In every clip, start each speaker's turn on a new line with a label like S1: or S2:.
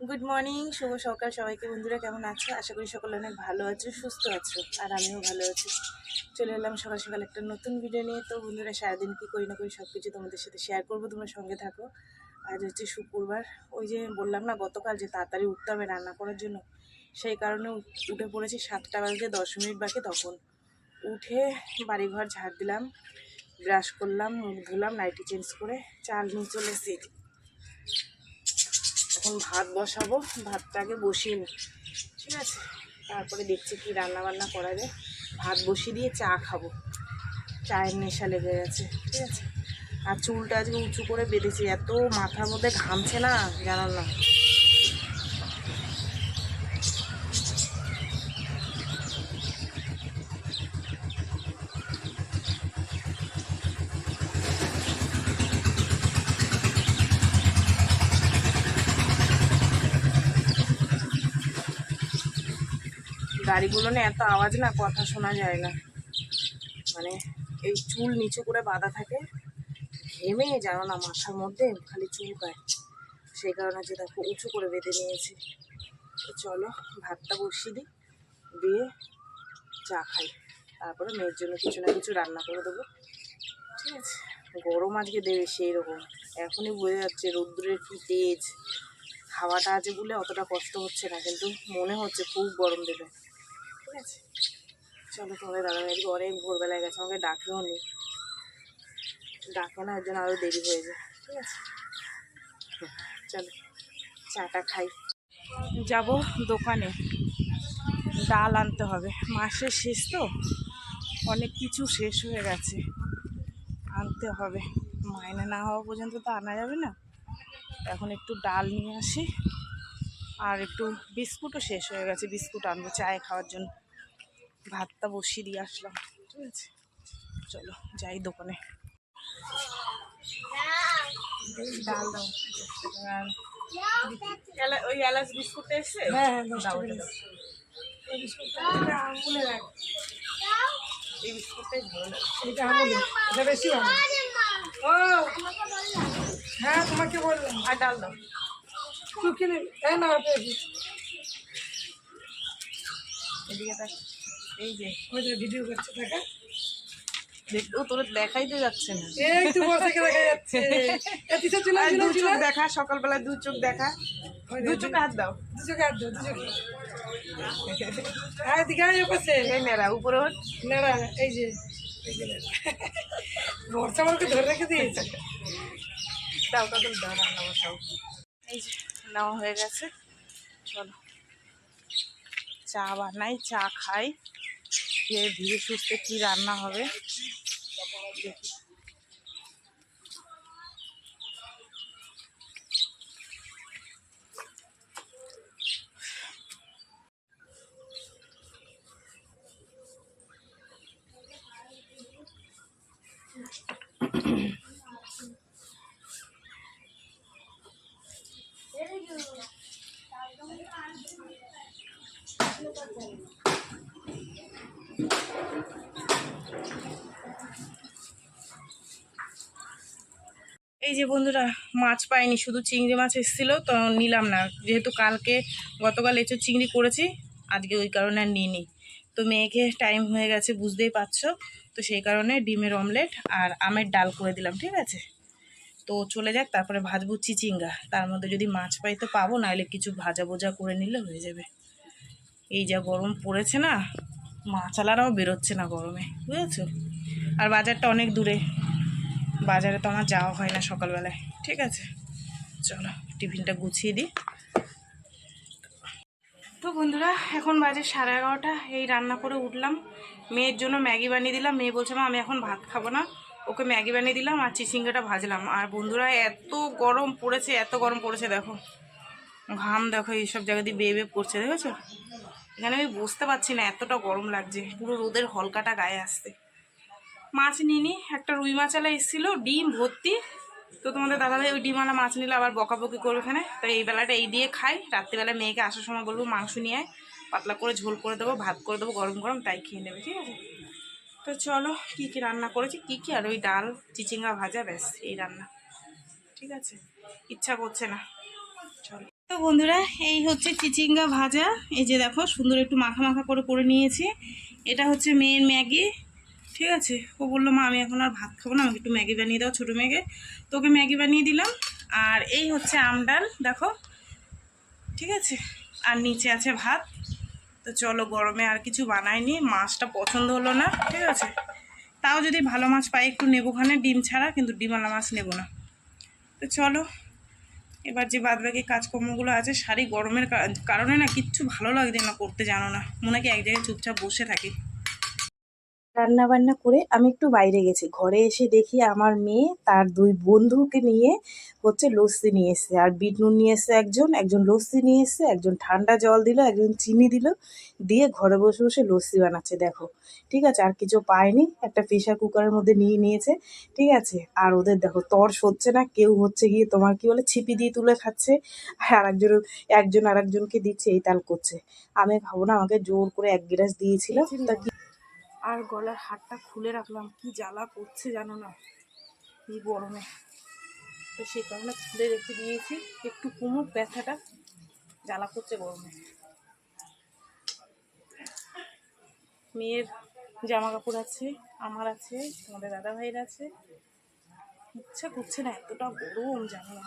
S1: Good morning শুভ সকাল সবাইকে বন্ধুরা, কেমন আছো? আশা করি সকলে অনেক ভালো আছো, সুস্থ আছো, আর আমিও ভালো আছি। চলে এলাম সকাল সকাল একটা নতুন ভিডিও নিয়ে। তো বন্ধুরা, সারাদিন কী করি না করি সব কিছু তোমাদের সাথে শেয়ার করব, তোমরা সঙ্গে থাকো। আজ হচ্ছে শুক্রবার। ওই যে বললাম না, গতকাল যে তাড়াতাড়ি উঠতে হবে রান্না করার জন্য, সেই কারণে উঠে পড়েছি সাতটা বাজে, দশ মিনিট বাকি তখন। উঠে বাড়িঘর ঝাড় দিলাম ব্রাশ করলাম, মুখ ধুলাম নাইটি চেঞ্জ করে চাল নিয়ে চলে এসেছি। এখন ভাত বসাবো, ভাতটা আগে বসিয়ে নিই। ঠিক আছে? তারপরে দেখছি কি রান্না বান্না করা যায়। ভাত বসিয়ে দিয়ে চা খাব। চায়ের নেশা লেগে গেছে, ঠিক আছে? আর চুলটা আজকে উঁচু করে বেঁধেছি, এত মাথার মধ্যে ঘামছে না জানাল না গাড়িগুলো না এত আওয়াজ না, কথা শোনা যায় না। মানে এই চুল নিচু করে বাঁধা থাকে, ঘেমে জানো না মাথার মধ্যে, খালি চুলকায় সেই কারণে যে দেখো উঁচু করে বেঁধে নিয়েছি। তো চলো, ভাতটা বসিয়ে দিই, দিয়ে চা খাই। তারপরে মেয়ের জন্য কিছু না কিছু রান্না করে দেবো। ঠিক আছে? গরম আজকে দেবে সেই রকম। এখনই বোঝা যাচ্ছে রৌদ্রের কী তেজ। খাওয়াটা আছে বলে অতটা কষ্ট হচ্ছে না, কিন্তু মনে হচ্ছে খুব গরম দেবে। ঠিক আছে চলো, তোমাদের দাদা ভাই আজকে অনেক ভোরবেলায় গেছে, আমাকে ডাকেও নি। ডাকে না, এর জন্য আরও দেরি হয়ে যায়, ঠিক আছে? চলো, চাটা খাই। যাব দোকানে, ডাল আনতে হবে। মাসের শেষ তো, অনেক কিছু শেষ হয়ে গেছে, আনতে হবে। মাইনে না হওয়া পর্যন্ত তো আনা যাবে না। এখন একটু ডাল নিয়ে আসি। আর একটু বিস্কুটও শেষ হয়ে গেছে বিস্কুট আনব চায়ে খাওয়ার জন্য। ভাতটা বসিয়ে দিয়ে আসলাম ঠিক আছে? চলো যাই দোকানে। ডাল দাও। ওই এলাচ বিস্কুটটা এসছে?
S2: হ্যাঁ হ্যাঁ
S1: দাও দাও।
S2: এই
S1: বিস্কুটটাই ভালো লাগে।
S2: এটা আঙুলে এটা বেশি ভালো ও! হ্যাঁ তোমাকে বললাম।
S1: আর ডাল দাও।
S2: তুই কিনে হ্যাঁ না পেয়েছি
S1: এদিকে দেখ এই যে
S2: ওই যে ভিডিও করছে টাকা
S1: দেখতেও তোর দেখাইতে যাচ্ছে না।
S2: এই তো দেখা যাচ্ছে। এতিসে চলে
S1: আর দু চোখ দেখা সকালবেলা দু চোখ দেখা।
S2: ওই
S1: দু চোখ হাত দাও।
S2: দু চোখে হাত দাও দু চোখে। হ্যাঁ দিকে আয় পাশে
S1: এই নেড়া উপরে ওঠ।
S2: নেড়া এই যে। বর্ষা আমাকে ধরে রেখে দিয়েছে।
S1: দাও কাজল দাও রান্না বসাও এই যে। নেওয়া হয়ে গেছে। চলো। চা বানাই, চা খাই। খেয়ে ধীরে সুস্থে কী রান্না হবে? দেখি। এই যে বন্ধুরা, মাছ পাইনি, শুধু চিংড়ি মাছ এসেছিল, তো নিলাম না। যেহেতু কালকে গতকাল এঁচো চিংড়ি করেছি, আজকে ওই কারণে আর নিইনি। তো মেয়েকে টাইম হয়ে গেছে, বুঝতেই পারছ? তো সেই কারণে ডিমের অমলেট আর আমের ডাল করে দিলাম, ঠিক আছে? তো চলে যাক, তারপরে ভাজবো চিচিঙ্গা। তার মধ্যে যদি মাছ পাই তো পাবো, নাহলে কিছু ভাজা বোজা করে নিলে হয়ে যাবে। এই যা গরম পড়েছে না মাছালারাও বেরোচ্ছে না গরমে, বুঝেছ? আর বাজারটা অনেক দূরে, বাজারে তো আমার যাওয়া হয় না সকালবেলায়, ঠিক আছে? চলো, টিফিনটা গুছিয়ে দিই। তো বন্ধুরা, এখন বাজে সাড়ে এগারোটা, এই রান্না করে উঠলাম। মেয়ের জন্য ম্যাগি বানিয়ে দিলাম, মেয়ে বলছে, মা, আমি এখন ভাত খাব না। ওকে ম্যাগি বানিয়ে দিলাম আর চিচিঙ্গাটা ভাজলাম। আর বন্ধুরা, এত গরম পড়েছে, এত গরম পড়েছে, দেখো। ঘাম, দেখো, এইসব জায়গা দিয়ে বেয়ে বেয়ে পড়ছে, দেখেছ? এখানে আমি বুঝতে পারছি না এতটা গরম লাগছে। পুরো রোদের হলকাটা গায়ে আসতে মাছ নিইনি, একটা রুই মাছালা এসেছিল, ডিম ভর্তি। তো তোমাদের দাদাভাই ওই ডিমওয়ালা মাছ নিলে আবার বকাবকি করবে এখানে তাই এই বেলাটা এই দিয়ে খাই, রাত্রিবেলা মেয়েকে আসার সময় বলব মাংস নিয়ে পাতলা করে ঝোল করে দেবো, ভাত করে দেবো, গরম গরম তাই খেয়ে নেবে, ঠিক আছে? তো চলো, কী কী রান্না করেছি, কী কী? আর ওই ডাল, চিচিঙ্গা ভাজা, ব্যাস, এই রান্না। ঠিক আছে? ইচ্ছা করছে না। চলো। তো বন্ধুরা, এই হচ্ছে চিচিঙ্গা ভাজা। এই যে দেখো, সুন্দর একটু মাখা মাখা করে করে নিয়েছি। এটা হচ্ছে মেয়ের ম্যাগি। ঠিক আছে? ও বলল, মা, আমি এখন আর ভাত খাব না, আমাকে একটু ম্যাগি বানিয়ে দাও ছোটো মেয়েকে তোকে ম্যাগি বানিয়ে দিলাম। আর এই হচ্ছে আমডাল দেখো। ঠিক আছে? আর নিচে আছে ভাত। তো চলো, গরমে আর কিছু বানাইনি। মাছটা পছন্দ হলো না, ঠিক আছে? তাও যদি ভালো মাছ পাই, একটু নেব খানে ডিম ছাড়া, কিন্তু ডিমালা মাছ নেব না। তো চলো এবার যে বাদবাকি কাজকর্মগুলো আছে, শাড়ি গরমের কারণে না কিচ্ছু ভালো লাগছে না করতে জানো না। মনে কি এক জায়গায় চুপচাপ বসে থাকি। রান্না বান্না করে আমি একটু বাইরে গেছি। ঘরে এসে দেখি আমার মেয়ে তার দুই বন্ধুকে নিয়ে হচ্ছে লস্যি নিয়ে এসছে। আর বিট নুন নিয়ে এসছে একজন একজন লস্যি নিয়ে এসছে, একজন ঠান্ডা জল দিল, একজন চিনি দিল, দিয়ে ঘরে বসে বসে লস্যি বানাচ্ছে, দেখো। ঠিক আছে, আর কিছু পায়নি, একটা প্রেশার কুকারের মধ্যে নিয়ে নিয়েছে। ঠিক আছে, আর ওদের দেখো তর্স হচ্ছে না, কেউ হচ্ছে গিয়ে তোমার কি বলে ছিপি দিয়ে তুলে খাচ্ছে। আর একজন একজন আর একজনকে দিচ্ছে, এই তাল করছে। আমি খাব না, আমাকে জোর করে এক গ্লাস দিয়েছিল। তা কি আর গলার হাটটা খুলে রাখলাম। কি জ্বালা করছে জানো না? এই গরমে। তো সেই কারণে খুলে রেখে দিয়েছি। একটু কমুক ব্যথাটা জ্বালা করছে গরমে। মেয়ের জামা কাপড় আছে, আমার আছে, তোমাদের দাদা ভাইয়ের আছে। ইচ্ছা করছে না, এতটা গরম জানো না।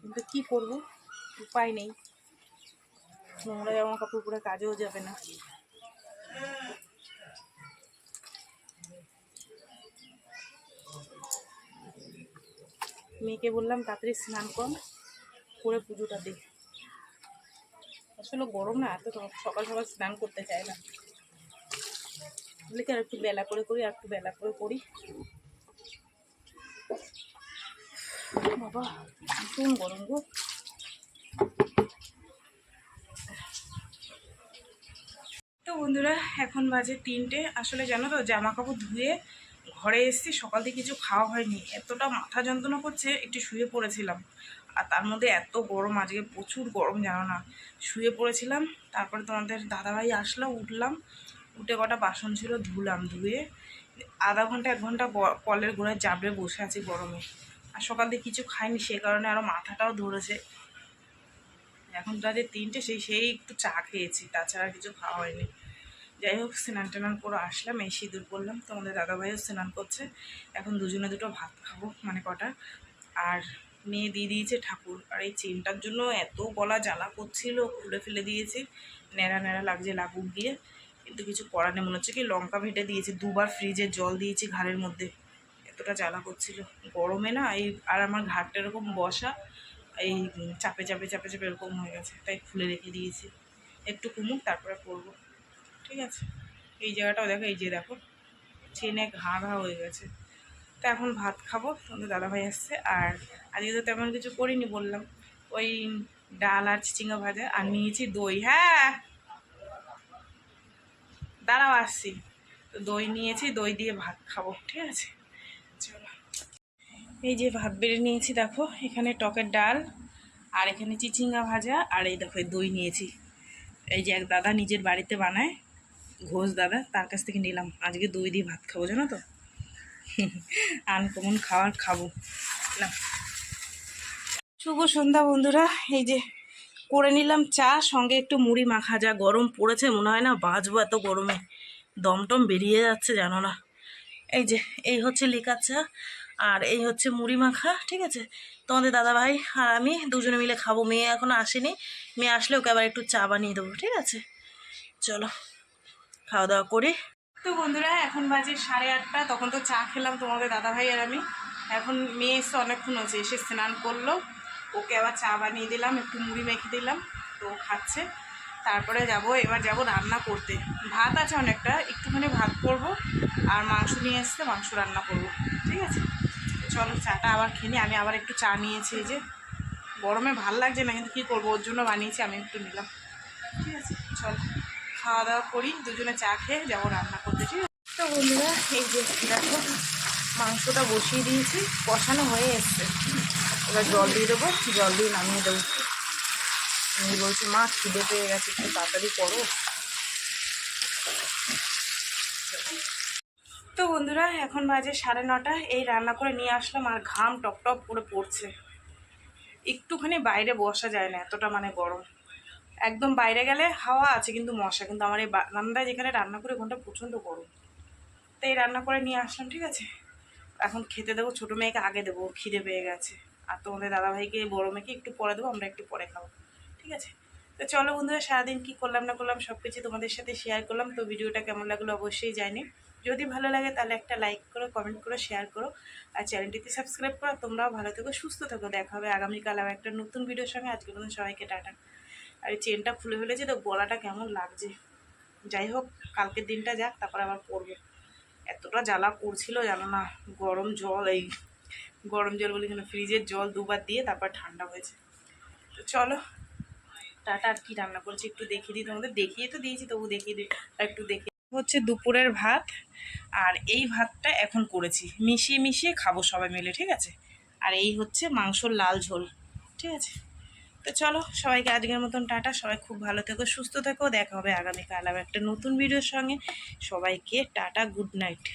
S1: কিন্তু কী করব? উপায় নেই। নোংরা জামা কাপড় পরে কাজেও যাবে না। মেয়েকে বললাম, তাড়াতাড়ি স্নান কর, করে পুজোটা দে। আসলে গরম না, এত সকাল সকাল স্নান করতে চায় না। বলে কি আর একটু বেলা করে করি, আর একটু বেলা করে করি। বাবা, ভীষণ গরম গো। তো বন্ধুরা, এখন বাজে তিনটে। আসলে জানো তো জামা কাপড় ধুয়ে ঘরে এসেছি, সকাল থেকে কিছু খাওয়া হয়নি। এতটা মাথা যন্ত্রণা করছে, একটু শুয়ে পড়েছিলাম। আর তার মধ্যে এত গরম, আজকে প্রচুর গরম, জানো না। শুয়ে পড়েছিলাম, তারপরে তোমাদের দাদাভাই আসলো, উঠলাম। উঠে কটা বাসন ছিল, ধুলাম, ধুয়ে। আধা ঘণ্টা, এক ঘণ্টা কলের গোড়ায় জাবড়ে বসে আছি গরমে। আর সকাল থেকে কিছু খাইনি, সে কারণে আরও মাথাটাও ধরেছে। এখন রাতে তিনটে, সেই সেই একটু চা খেয়েছি, তাছাড়া কিছু খাওয়া হয়নি। যাই হোক স্নান টান করে আসলাম, এই সিঁদুর করলাম তোমাদের দাদাভাইও স্নান করছে। এখন দুজনে দুটো ভাত খাব মানে কটা। আর মেয়ে দিয়ে দিয়েছে ঠাকুর। আর এই চেনটার জন্য এত গলা জ্বালা করছিল, খুলে ফেলে দিয়েছি। ন্যাড়া ন্যাড়া লাগছে লাগুক গিয়ে কিন্তু কিছু করার নেই, মনে হচ্ছে কি লঙ্কা ভেটে দিয়েছি। দুবার ফ্রিজে জল দিয়েছি ঘাড়ের মধ্যে। এতটা জ্বালা করছিল। গরমে না, এই আর আমার ঘাটটা এরকম বসা, এই চাপে চাপে চাপে চাপে এরকম হয়ে গেছে। তাই খুলে রেখে দিয়েছি। একটু কমুক, তারপরে করব ঠিক আছে? এই জায়গাটাও দেখো, এই যে দেখো, চেনে ঘা ঘা হয়ে গেছে। তো এখন ভাত খাব, তোমাদের দাদাভাই আসছে। আর আজকে তো তেমন কিছু করিনি বললাম। ওই ডাল আর চিচিঙ্গা ভাজা আর নিয়েছি দই। হ্যাঁ? দাঁড়াও, আসছি। তো দই নিয়েছি, দই দিয়ে ভাত খাব, ঠিক আছে? চলো। এই যে ভাত বেড়ে নিয়েছি, দেখো, এখানে টকের ডাল আর এখানে চিচিঙ্গা ভাজা। আর এই দেখো দই নিয়েছি। এই যে এক দাদা নিজের বাড়িতে বানায়। ঘোষ দাদা, তার কাছ থেকে নিলাম। আজকে দই দিয়ে ভাত খাব, জানো তো? আনকমন খাবার খাব। না শুভ সন্ধ্যা বন্ধুরা। এই যে করে নিলাম চা, সঙ্গে একটু মুড়ি মাখা। যা গরম পড়েছে, মনে হয় না বাঁচবো এত গরমে। দমটম বেরিয়ে যাচ্ছে, জানো না। এই যে, এই হচ্ছে লিকার চা, আর এই হচ্ছে মুড়ি মাখা, ঠিক আছে? তোমাদের দাদাভাই আর আমি দুজনে মিলে খাব। মেয়ে এখনও আসেনি। মেয়ে আসলে ওকে আবার একটু চা বানিয়ে দেবো, ঠিক আছে? চলো। খাওয়া দাওয়া করি। তো বন্ধুরা, এখন বাজে সাড়ে আটটা, তখন তো চা খেলাম তোমাদের দাদাভাই আর আমি। এখন মেয়ে এসে অনেকক্ষণ হচ্ছে এসে স্নান করল। ওকে আবার চা বানিয়ে দিলাম, একটু মুড়ি মেখে দিলাম, তো খাচ্ছে। তারপরে যাব, এবার যাব রান্না করতে। ভাত আছে অনেকটা, একটুখানি ভাত করব, আর মাংস নিয়ে এসছে মাংস রান্না করব, ঠিক আছে? চলো, চাটা আবার খেয়ে আমি আবার একটু চা নিয়েছি যে। গরমে ভালো লাগছে না, কিন্তু কী করব? ওর জন্য বানিয়েছি, আমি একটু নিলাম। ঠিক আছে, চলো। খাওয়া দাওয়া করি, দুজনে চা খেয়ে যাব রান্না করতে ঠিক তো বন্ধুরা, এই যে দেখো, মাংসটা বসিয়ে দিয়েছি, কষানো হয়ে এসছে। এবার জল দিয়ে দেবো, জল দিয়ে নামিয়ে দেবো। আমি বলছি, মা, খিদে পেয়ে গেছে, একটু তাড়াতাড়ি করো। তো বন্ধুরা, এখন বাজে সাড়ে নটা, এই রান্না করে নিয়ে আসলাম, আর ঘাম টপ টপ করে পড়ছে। একটুখানি বাইরে বসা যায় না, এতটা মানে গরম। একদম বাইরে গেলে হাওয়া আছে কিন্তু মশা, কিন্তু আমার এই রান্নায় যেখানে রান্না করে ওখানটা প্রচণ্ড গরম। তো এই রান্না করে নিয়ে আসলাম, ঠিক আছে? এখন খেতে দেবো, ছোটো মেয়েকে আগে দেবো খিদে পেয়ে গেছে। আর তোমাদের দাদাভাইকে, বড়ো মেয়েকে একটু পরে দেবো, আমরা একটু পরে খাব, ঠিক আছে? তো চলো বন্ধুরা, সারাদিন কী করলাম না করলাম সব কিছু তোমাদের সাথে শেয়ার করলাম। তো ভিডিওটা কেমন লাগল অবশ্যই জানি। যদি ভালো লাগে তাহলে একটা লাইক করো কমেন্ট করো শেয়ার করো। আর চ্যানেলটিতে সাবস্ক্রাইব করো। তোমরাও ভালো থেকো, সুস্থ থেকো। দেখা হবে আগামীকাল আবার একটা নতুন ভিডিওর সঙ্গে। আজকে মতন সবাইকে টাটা। আর এই চেনটা খুলে ফেলেছি তো গলাটা কেমন লাগছে। যাই হোক, কালকের দিনটা যাক, তারপর আবার পরবো। এতটা জ্বালা করছিল জানো না, গরম জল এই গরম জল বলি কেন ফ্রিজের জল দুবার দিয়ে তারপর ঠান্ডা হয়েছে। তো চলো, টাটা, আর কি রান্না করেছি একটু দেখিয়ে দিই। তোমাদের দেখিয়ে তো দিয়েছি, তবু দেখিয়ে দিই একটু দেখে হচ্ছে দুপুরের ভাত, আর এই ভাতটা এখন করেছি। মিশিয়ে মিশিয়ে খাব সবাই মিলে, ঠিক আছে? আর এই হচ্ছে মাংসর লাল ঝোল, ঠিক আছে? তো চলো, সবাইকে আজকের মতন টাটা। সবাই খুব ভালো থেকো, সুস্থ থেকো। দেখা হবে আগামীকাল আবার একটা নতুন ভিডিওর সঙ্গে। সবাইকে টাটা, গুড নাইট।